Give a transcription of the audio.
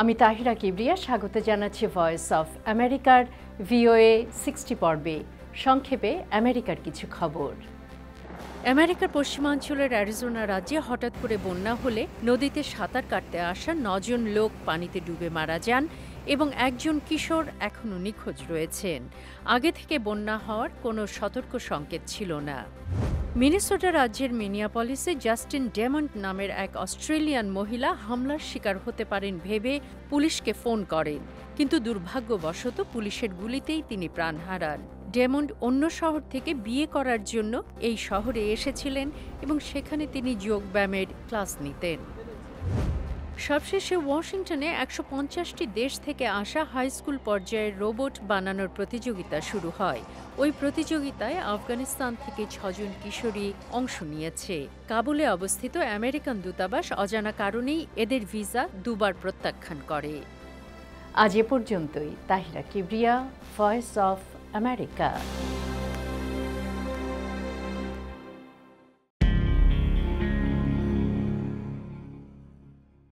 আমি তাহিরা কিবরিয়া, স্বাগত জানাচ্ছি ভয়েস অফ আমেরিকার ভিওএ সিক্সটি পর্বে। সংক্ষেপে আমেরিকার কিছু খবর। আমেরিকার পশ্চিমাঞ্চলের অ্যারিজোনা রাজ্যে হঠাৎ করে বন্যা হলে নদীতে সাঁতার কাটতে আসা নজন লোক পানিতে ডুবে মারা যান এবং একজন কিশোর এখনও নিখোঁজ রয়েছেন। আগে থেকে বন্যা হওয়ার কোনো সতর্ক সংকেত ছিল না। মিনেসোটা রাজ্যের মিনিয়াপলিসে জাস্টিন ডেমন্ড নামের এক অস্ট্রেলিয়ান মহিলা হামলার শিকার হতে পারেন ভেবে পুলিশকে ফোন করেন। কিন্তু দুর্ভাগ্যবশত পুলিশের গুলিতেই তিনি প্রাণ হারান। ডেমন্ড অন্য শহর থেকে বিয়ে করার জন্য এই শহরে এসেছিলেন এবং সেখানে তিনি যোগব্যায়ামের ক্লাস নিতেন। সবশেষে ওয়াশিংটনে একশো পঞ্চাশটি দেশ থেকে আসা হাই স্কুল পর্যায়ের রোবট বানানোর প্রতিযোগিতা শুরু হয়। ওই প্রতিযোগিতায় আফগানিস্তান থেকে ছজন কিশোরী অংশ নিয়েছে। কাবুলে অবস্থিত আমেরিকান দূতাবাস অজানা কারণেই এদের ভিসা দুবার প্রত্যাখ্যান করে। আজ এ পর্যন্তই। Tahira Kibria voice of America